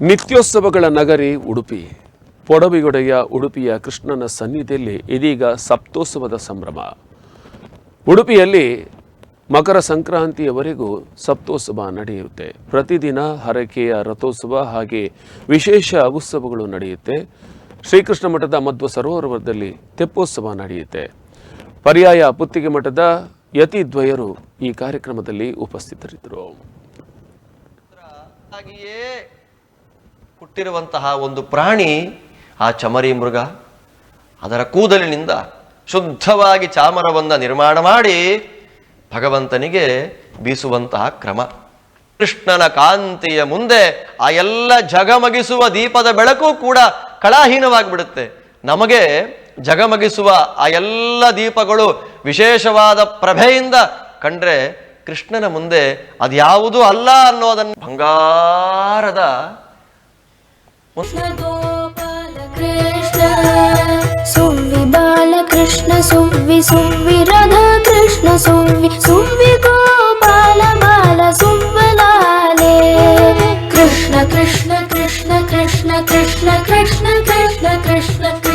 ನಿತ್ಯೋತ್ಸವಗಳ ನಗರಿ ಉಡುಪಿ. ಪೊಡವಿಗೊಡೆಯ ಉಡುಪಿಯ ಕೃಷ್ಣನ ಸನ್ನಿಧಿಯಲ್ಲಿ ಇದೀಗ ಸಪ್ತೋತ್ಸವದ ಸಂಭ್ರಮ. ಉಡುಪಿಯಲ್ಲಿ ಮಕರ ಸಂಕ್ರಾಂತಿಯವರೆಗೂ ಸಪ್ತೋತ್ಸವ ನಡೆಯುತ್ತೆ. ಪ್ರತಿದಿನ ಹರಕೆಯ ರಥೋತ್ಸವ ಹಾಗೆ ವಿಶೇಷ ಉತ್ಸವಗಳು ನಡೆಯುತ್ತೆ. ಶ್ರೀಕೃಷ್ಣ ಮಠದ ಮಧ್ವ ಸರೋವರದಲ್ಲಿ ತೆಪ್ಪೋತ್ಸವ ನಡೆಯುತ್ತೆ. ಪರ್ಯಾಯ ಪುತ್ತಿಗೆ ಮಠದ ಯತಿದ್ವಯರು ಈ ಕಾರ್ಯಕ್ರಮದಲ್ಲಿ ಉಪಸ್ಥಿತರಿದ್ದರು. ಹಾಗೆಯೇ ಹುಟ್ಟಿರುವಂತಹ ಒಂದು ಪ್ರಾಣಿ, ಆ ಚಮರಿ ಮೃಗ, ಅದರ ಕೂದಲಿನಿಂದ ಶುದ್ಧವಾಗಿ ಚಾಮರವನ್ನು ನಿರ್ಮಾಣ ಮಾಡಿ ಭಗವಂತನಿಗೆ ಬೀಸುವಂತಹ ಕ್ರಮ. ಕೃಷ್ಣನ ಕಾಂತಿಯ ಮುಂದೆ ಆ ಎಲ್ಲ ಜಗಮಗಿಸುವ ದೀಪದ ಬೆಳಕು ಕೂಡ ಕಳಾಹೀನವಾಗಿಬಿಡುತ್ತೆ. ನಮಗೆ ಜಗಮಗಿಸುವ ಆ ಎಲ್ಲ ದೀಪಗಳು ವಿಶೇಷವಾದ ಪ್ರಭೆಯಿಂದ ಕಂಡ್ರೆ ಕೃಷ್ಣನ ಮುಂದೆ ಅದ್ಯಾವುದೂ ಅಲ್ಲ ಅನ್ನೋದನ್ನು ಬಂಗಾರದ ोपालकृष्ण सुंविबालकृष्ण सुवि सुंविराधा कृष्ण सुवि सुंवि गोपाल बाल सुम्वलाले कृष्ण कृष्ण कृष्ण कृष्ण कृष्ण कृष्ण कृष्ण कृष्ण।